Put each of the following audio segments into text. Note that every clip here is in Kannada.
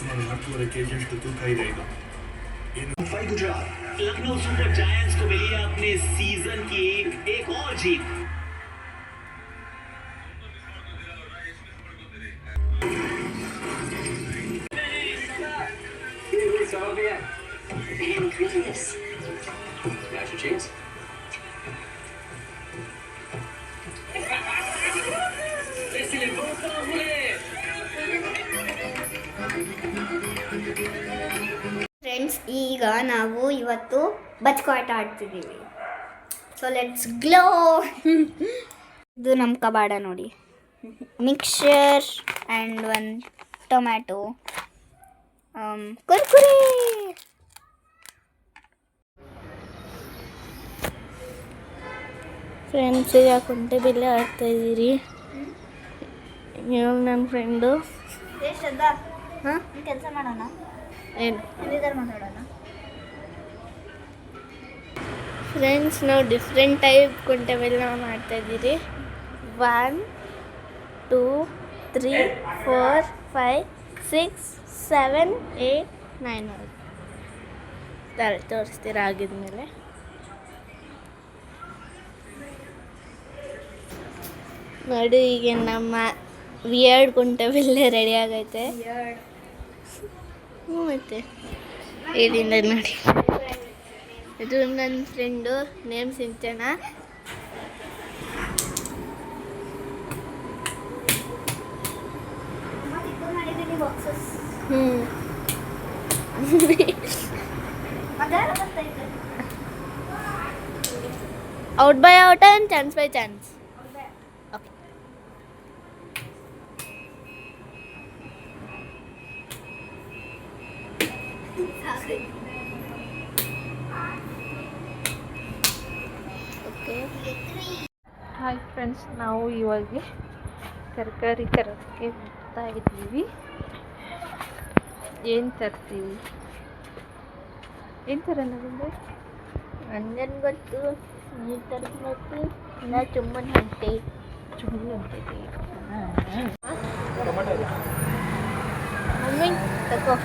Suman will have more occasions to do Thai रहेगा मुंबई गुजरात लखनऊ सुपर जायंट्स को मिली है अपने सीज़न की एक एक और जीत Yes. That's your chance. Listen, ಈಗ ನಾವು ಇವತ್ತು ಬಚ್ಕಾಟ ಆಡ್ತಿದ್ದೀವಿ ಸೊ ಲೆಟ್ಸ್ ಗ್ಲೋ ಇದು ನಮ್ಮ ಕಬಾಡ ನೋಡಿ. Mixer and one tomato Kurkure. Friends ಈಗ ಕುಂಟೆ ಬಿಲ್ಲೆ ಆಡ್ತಾ ಇದ್ದೀರಿ. ಇವಾಗ ನನ್ನ ಫ್ರೆಂಡು ಹಾಂ? ಕೆಲಸ ಮಾಡೋಣ? ಏನು? ಮಾತಾಡೋಣ? ಫ್ರೆಂಡ್ಸ್ ನಾವು ಡಿಫ್ರೆಂಟ್ ಟೈಪ್ ಕುಂಟೆ ನಾವು ಮಾಡ್ತಾ ಇದ್ದೀರಿ one two three four five six seven eight nine ತರ ತೋರಿಸ್ತೀರಾ ಆಗಿದ್ಮೇಲೆ? ನೋಡಿ ಈಗ ನಮ್ಮ ವಿಯರ್ಡ್ ಕುಂಟೆ ಮೇಲೆ ರೆಡಿ ಆಗೈತೆ ಹ್ಞೂ ಮತ್ತೆ ಇಲ್ಲಿಂದ ನೋಡಿ. ಇದು ನನ್ನ ಫ್ರೆಂಡು ನೇಮ್ ಸಿಂಚನ ಹ್ಞೂ out by out and chance by chance okay okay hi friends ನಾವು ಇವಾಗ ತರಕಾರಿ ತರೋದಕ್ಕೆ ಹೋಗ್ತಾ ಇದ್ದೀವಿ. ಏನು ತರ್ತೀವಿ? ಏನು ತರೋಣ ಬಂದೆ ನಂಗನ್ ಗೊತ್ತು ನೀರು ತರಬೇಕು ನಾ ಚುಮ್ಮನ ಹೊಂಟೆ ಚುಮ್ಮನ ಅಂತಿದೆ ಮಮ್ಮಿ ತಗೋ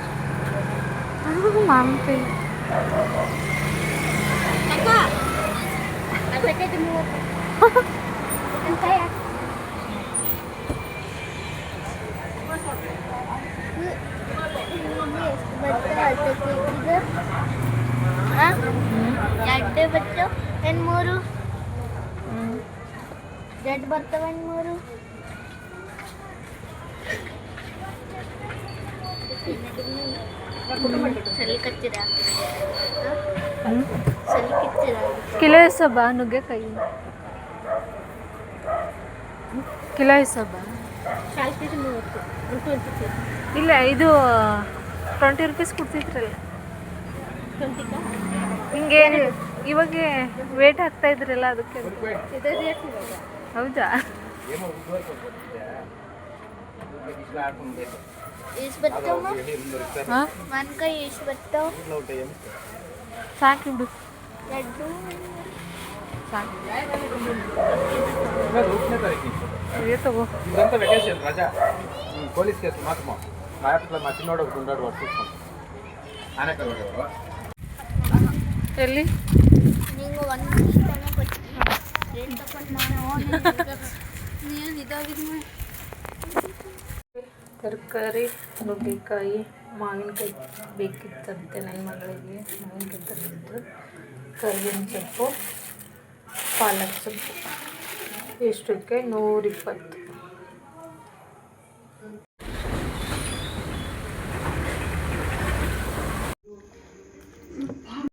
ಮಾವಿನಕಾಯಿ ಅದಕ್ಕೆ ಮೂವತ್ತು ಎರಡು ಬತ್ತು ಏನು ಮೂರು ಎರಡು ಬರ್ತವೆ ಮೂರು ಸಲಿ ಕತ್ತೀರಾ ಸಲಿ ಕಿತ್ತೀರಾ ಕಿಲೋ ಸಬ ನುಗ್ಗೆಕಾಯಿ ಕಿಲೋ ಸಬ ಕಾಲು ಕೆ ಜಿ ಮೂವತ್ತು ಟ್ವೆಂಟಿ ಕೆ ಇಲ್ಲ ಇದು ಟ್ವೆಂಟಿ ರುಪೀಸ್ ಕೊಡ್ತಿದ್ರಲ್ಲ. ಹಿಂಗೆ ಇವಾಗ ವೇಟ್ ಆಗ್ತಾ ಇದ್ರಲ್ಲ ಅದಕ್ಕೆ. ಹೌದಾ? ಸಾಕು ಬಿಡು ಲಡ್ಡು. ಏ ತಗೋ. ಪೊಲೀಸ್ ಕೇಸ್ ಮಾತು ಮಾತು ಮಾತು ನೋಡೋಕೆ ವರ್ಷ ಎಲ್ಲಿ? ನೀವು ಒಂದು ತಾನೇ ಕೊಟ್ಟಿ. ಏನು ತಕೊಂಡು ನಾನು ಏನು ಇದಾಗಿದ್ಮೇಲೆ. ತರಕಾರಿ ನುಗ್ಗೆಕಾಯಿ ಮಾವಿನಕಾಯಿ ಬೇಕಿತ್ತಂತೆ ನನ್ನ ಮಗಳಿಗೆ. ಮಾವಿನಕಾಯಿ ತರಿಸಿದ್ರು. ಕರಿಬೇವಿನ ಸೊಪ್ಪು ಪಾಲಕ್ ಸೊಪ್ಪು ಇಷ್ಟಕ್ಕೆ ನೂರಿಪ್ಪತ್ತು